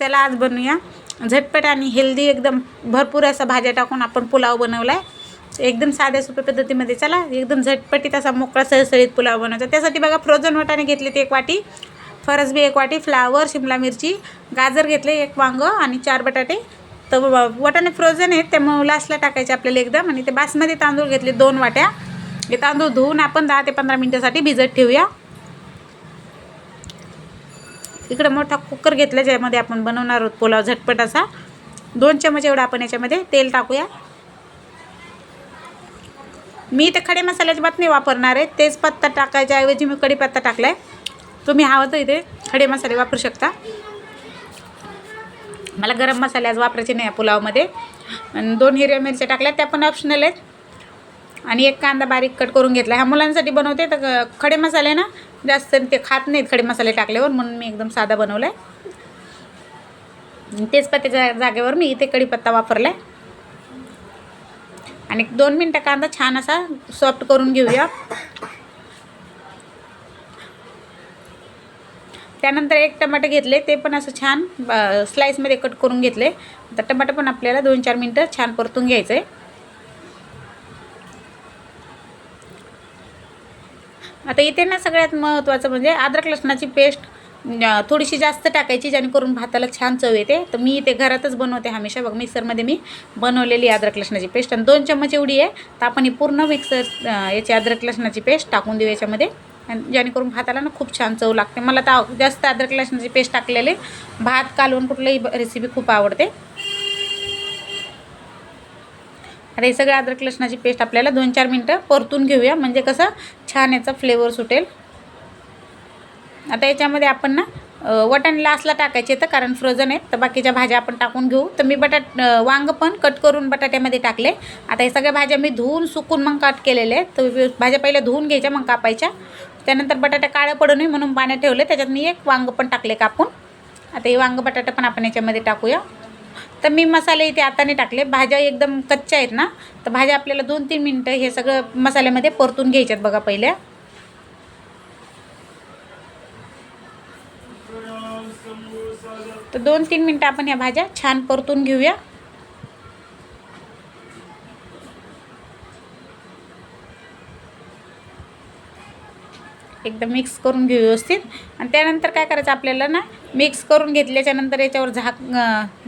चला आज बनवूया झटपट आणि हेल्दी एकदम भरपूर असा भाज्या टाकून आपण पुलाव बनवला आहे एकदम साध्या सोप्या पद्धतीमध्ये चला एकदम झटपटीत असा मोकळा सळसळीत पुलाव बनवायचा. त्यासाठी बघा फ्रोझन वाटाने घेतले ते एक वाटी फरसबी एक वाटी फ्लावर शिमला मिरची गाजर घेतले एक वांगं आणि चार बटाटे. तर व- वाटाणे फ्रोझन आहेत त्यामुळे लास्टला टाकायचे आपल्याला एकदम आणि ते बासमती तांदूळ घेतले दोन वाट्या. हे तांदूळ धुवून आपण दहा ते पंधरा मिनटासाठी भिजत ठेवूया. इकडं मोठा कुकर घेतला ज्यामध्ये आपण बनवणार आहोत पुलाव झटपट असा. दोन चमच एवढं आपण याच्यामध्ये तेल टाकूया. मी इथे खडे मसाल्याची बातमी नाही वापरणार आहे तेच पत्ता टाकायच्या ऐवजी मी कढीपत्ता टाकला आहे तुम्ही हवं तर इथे खडे मसाले वापरू शकता. मला गरम मसाले आज वापरायचे नाही पुलावमध्ये. आणि दोन हिरव्या मिरच्या टाकल्या त्या पण ऑप्शनल आहेत. आणि एक कांदा बारीक कट करून घेतला. ह्या मुलांसाठी बनवते तर खडे मसाले ना जास्त ते खात नाहीत खडे मसाले टाकल्यावर म्हणून मी एकदम साधा बनवला आहे तेजपत्त्याच्या जागेवर मी इथे कढीपत्ता वापरला आहे आणि दोन मिनटं कांदा छान असा सॉफ्ट करून घेऊया. त्यानंतर एक टमाटे घेतले ते पण असं छान स्लाईसमध्ये कट करून घेतले. तर टमाटर पण आपल्याला दोन चार मिनटं छान परतून घ्यायचं आहे आता इथे ना सगळ्यात महत्त्वाचं म्हणजे अद्रक लसणाची पेस्ट थोडीशी जास्त टाकायची जेणेकरून भाताला छान चव येते. तर मी इथे घरातच बनवते हमेशा. बघ मिक्सरमध्ये मी बनवलेली अद्रक लसणाची पेस्ट. आणि दोन चम्मच एवढी आहे तर आपण ही पूर्ण मिक्सर याची अद्रक लसणाची पेस्ट टाकून देऊ याच्यामध्ये. आणि जेणेकरून भाताला ना खूप छान चव लागते. मला तर जास्त अद्रक लसणाची पेस्ट टाकलेले. भात कालवून कुठलीही रेसिपी खूप आवडते. आता हे सगळं अद्रक लसणाची पेस्ट आपल्याला दोन चार मिनटं परतून घेऊया. म्हणजे कसं? छान याचा फ्लेवर सुटेल. आता याच्यामध्ये आपण ना वटाणे लास्टला टाकायचे तर कारण फ्रोझन आहेत. तर बाकीच्या भाज्या आपण टाकून घेऊ. तर मी बटाट वांग पण कट करून बटाट्यामध्ये टाकले. आता हे सगळ्या भाज्या मी धुवून सुकून मग कट केलेले आहेत. तर भाज्या पहिल्या धुवून घ्यायच्या मग कापायच्या. त्यानंतर बटाटा काळं पडू नये म्हणून पाण्यात ठेवले. त्याच्यात मी एक वांग पण टाकले कापून. आता हे वांग बटाटा पण आपण याच्यामध्ये टाकूया. तर मी मसाले इथे आता नाही टाकले. भाज्या एकदम कच्च्या आहेत ना तर भाज्या आपल्याला दोन तीन मिनटं हे सगळं मसाल्यामध्ये परतून घ्यायच्यात बघा पहिल्या तर दोन तीन मिनटं आपण ह्या भाज्या छान परतून घेऊया. एकदम मिक्स करून घेऊ व्यवस्थित. आणि त्यानंतर काय करायचं आपल्याला ना मिक्स करून घेतल्याच्यानंतर याच्यावर झाक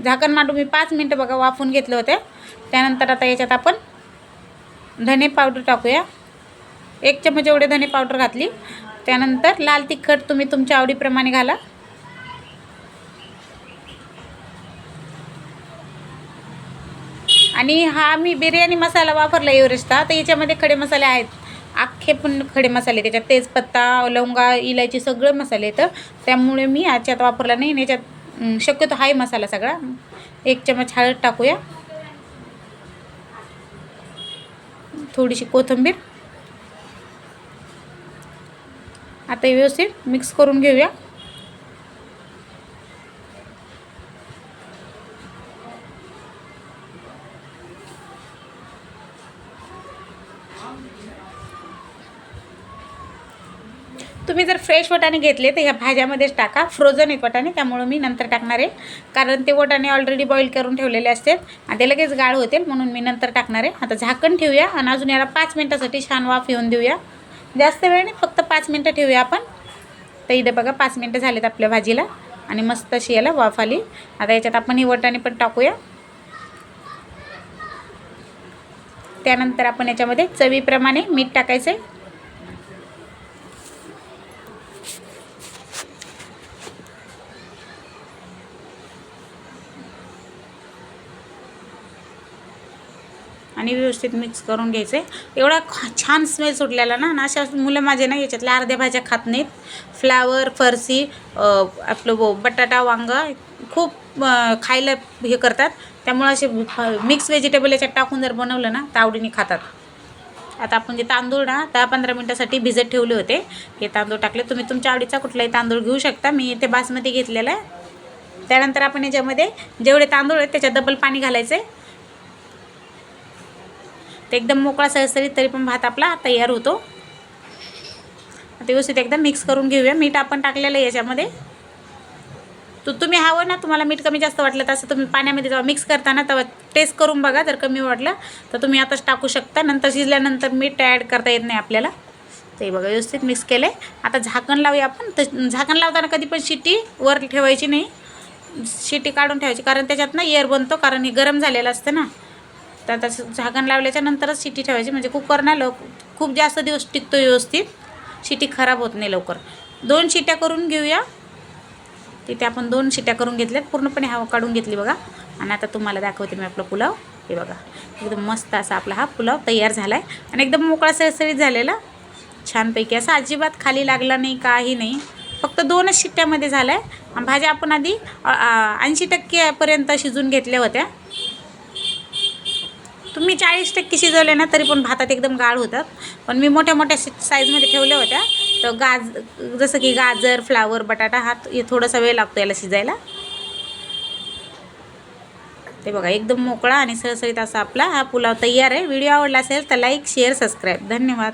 झाकण मांडून मी पाच मिनटं बघा वाफून घेतलं होतं. त्यानंतर आता याच्यात आपण धने पावडर टाकूया. एक चमच एवढे धने पावडर घातली. त्यानंतर लाल तिखट तुम्ही तुमच्या आवडीप्रमाणे घाला. आणि हा मी बिर्याणी मसाला वापरला एव्हरेस्टचा. तर याच्यामध्ये खडे मसाले आहेत. अख्खे पण खडे मसाले त्याच्यात तेजपत्ता लवंगा इलायची सगळे मसाले येतं त्यामुळे मी याच्यात वापरला नाही. आणि याच्यात शक्यतो हाय मसाला सगळा. एक चमच हळद टाकूया. थोडीशी कोथिंबीर. आता व्यवस्थित मिक्स करून घेऊया. तुम्ही जर फ्रेश वटाणे घेतले तर ह्या भाज्यामध्येच टाका. फ्रोझन आहेत वाटाणे त्यामुळं मी नंतर टाकणार आहे. कारण ते वटाणे ऑलरेडी बॉईल करून ठेवलेले असतात आणि ते लगेच गाळ होतील म्हणून मी नंतर टाकणार आहे. आता झाकण ठेवूया आणि अजून याला पाच मिनटासाठी छान वाफ येऊन देऊया. जास्त वेळ नाही फक्त पाच मिनटं ठेवूया आपण. तर इथे बघा पाच मिनटं झालेत आपल्या भाजीला आणि मस्त अशी याला वाफ आली. आता याच्यात आपण ही वटाणे पण टाकूया. त्यानंतर आपण याच्यामध्ये चवीप्रमाणे मीठ टाकायचं आहे आणि व्यवस्थित मिक्स करून घ्यायचं. आहे एवढा छान स्मेल सुटलेला ना अशा मुलं माझे ना याच्यातल्या अर्ध्या भाज्या खात नाहीत. फ्लावर फरसी आपलं बटाटा वांगा खूप खायला हे करतात. त्यामुळे असे मिक्स व्हेजिटेबल याच्यात टाकून जर बनवलं ना तर आवडीने खातात. आता आपण जे तांदूळ ना दहा पंधरा मिनटासाठी भिजत ठेवले होते. हे तांदूळ टाकले. तुम्ही तुमच्या आवडीचा कुठलाही तांदूळ घेऊ शकता. मी इथे बासमती घेतलेला आहे. त्यानंतर आपण याच्यामध्ये जेवढे तांदूळ आहेत त्याच्यात डबल पाणी घालायचं. आहे तर एकदम मोकळा सळसळीत तरी पण भात आपला तयार होतो. आता व्यवस्थित एकदम मिक्स करून घेऊया. मीठ आपण टाकलेलं आहे याच्यामध्ये. तू तुम्ही हवं ना तुम्हाला मीठ कमी जास्त वाटलं तर असं तुम्ही पाण्यामध्ये जेव्हा मिक्स करताना तेव्हा टेस्ट करून बघा जर कमी वाटलं तर तुम्ही आताच टाकू शकता. नंतर शिजल्यानंतर मीठ ॲड करता येत नाही आपल्याला. ते बघा व्यवस्थित मिक्स केलं आता झाकण लावूया आपण. तर झाकण लावताना कधी पण शिट्टी वर ठेवायची नाही. शिट्टी काढून ठेवायची कारण त्याच्यात ना एअर बनतो कारण हे गरम झालेलं असतं ना. तर आता झाकण लावल्याच्या नंतरच ठेवायची. म्हणजे कुकर ना लव खूप जास्त दिवस टिकतो व्यवस्थित. शिटी खराब होत नाही लवकर. दोन शिट्या करून घेऊया. तिथे आपण दोन शिट्ट्या करून घेतल्यात. पूर्णपणे हवा काढून घेतली बघा. आणि आता तुम्हाला दाखवते मी आपला पुलाव. हे बघा. एकदम मस्त असा आपला हा पुलाव तयार झाला आहे आणि एकदम मोकळा सळसळीत झालेला. छानपैकी असा अजिबात खाली लागला नाही काही नाही. फक्त दोनच शिट्ट्यामध्ये झाला आहे भाज्या आपण आधी ऐंशी टक्केपर्यंत शिजून घेतल्या होत्या. तुम्ही चाळीस टक्के शिजवले ना तरी पण भातात एकदम गाळ होतात. पण मी मोठ्या मोठ्या साईजमध्ये ठेवल्या होत्या. तर गाज जसं की गाजर फ्लावर बटाटा हा हे थोडासा वेळ लागतो याला शिजायला. ते बघा एकदम मोकळा आणि सळसळीत असा आपला हा पुलाव तयार आहे. व्हिडिओ आवडला असेल तर लाईक शेअर सबस्क्राईब धन्यवाद.